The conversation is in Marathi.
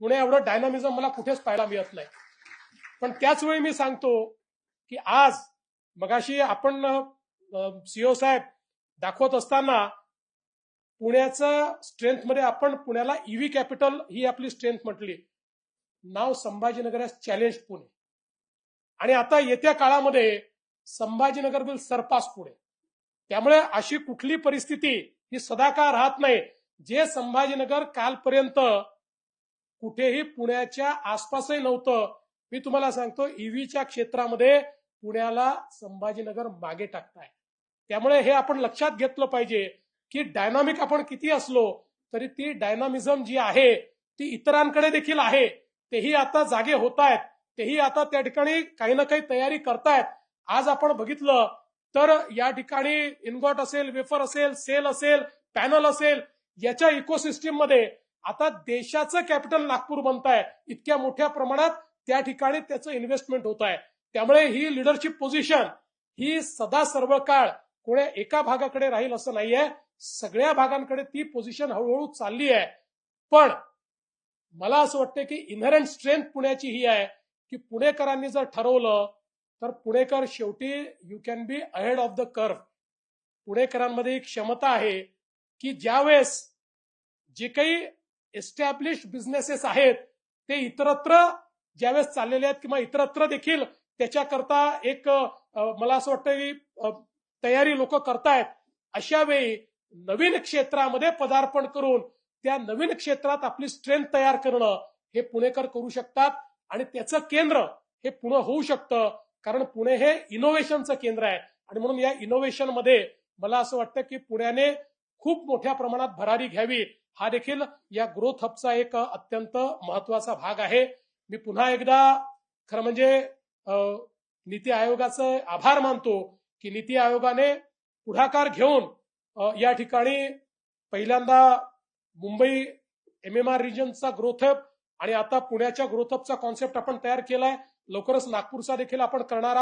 पुणे एवढं डायनामिझम मला कुठेच पाहायला मिळत नाही. पण त्याच वेळी मी सांगतो की आज मगाशी आपण सीओ साहेब दाखवत असताना पुण्याचं स्ट्रेंथमध्ये आपण पुण्याला ईव्ही कॅपिटल ही आपली स्ट्रेंथ म्हटली. नाव संभाजीनगर एस चॅलेंज पुणे. आणि आता येत्या काळामध्ये संभाजीनगर विल सरपास पुणे. त्यामुळे अशी कुठली परिस्थिती ही सदाकाळ राहत नाही. जे संभाजीनगर कालपर्यंत कुठेही पुण्याच्या आसपासही नव्हतं. मी तुम्हाला सांगतो ईव्हीच्या क्षेत्रामध्ये पुण्याला संभाजीनगर मागे टाकताय. त्यामुळे हे आपण लक्षात घेतलं पाहिजे की डायनामिक आपण किती असलो तरी ती डायनामिझम जी आहे ती इतरांकडे देखील आहे. तेही आता जागे होत आहेत तेही आता त्या ठिकाणी काही ना काही तयारी करतायत. आज आपण बघितलं तर या ठिकाणी इनगॉट असेल वेफर असेल सेल असेल पॅनल असेल याच्या इकोसिस्टीममध्ये आता देशाचं कॅपिटल नागपूर बनत आहे इतक्या मोठ्या प्रमाणात त्या ठिकाणी त्याचं इन्व्हेस्टमेंट होत आहे त्यामुळे ही लिडरशिप पोझिशन ही सदा सर्व काळ कोण्या एका भागाकडे राहील असं नाहीये. सगळ्या भागांकडे ती पोझिशन हळूहळू चालली आहे पण मला असं वाटतं की इनहरंट स्ट्रेंथ पुण्याची ही आहे की पुणेकरांनी जर ठरवलं तर पुणेकर शेवटी you can be ahead of the curve पुणेकरांमध्ये एक क्षमता आहे की ज्यावेळेस जे काही एस्टॅब्लिश बिझनेसेस आहेत ते इतरत्र ज्यावेळेस चाललेले आहेत किंवा इतरत्र देखील त्याच्याकरता एक मला असं वाटतं की तयारी लोक करतायत अशा वेळी नवीन क्षेत्रामध्ये पदार्पण करून त्या नवीन क्षेत्रात आपली स्ट्रेंथ तयार करणं हे पुणेकर करू शकतात आणि त्याचं केंद्र हे पुणे होऊ शकतं कारण पुणे हे इनोव्हेशनचं केंद्र आहे. आणि म्हणून या इनोव्हेशनमध्ये मला असं वाटतं की पुण्याने खूप मोठ्या प्रमाणात भरारी घ्यावी. हा देखील या ग्रोथ हबचा एक अत्यंत महत्त्वाचा भाग आहे. मी पुन्हा एकदा खरं म्हणजे नीती आयोगाचं आभार मानतो की नीती आयोगाने पुढाकार घेऊन या ठिकाणी पहिल्यांदा मुंबई एम एम आर रिजनचा ग्रोथ हब आणि आता पुण्याच्या ग्रोथ हबचा कॉन्सेप्ट आपण तयार केलाय. लवकरच नागपूरचा देखील आपण करणार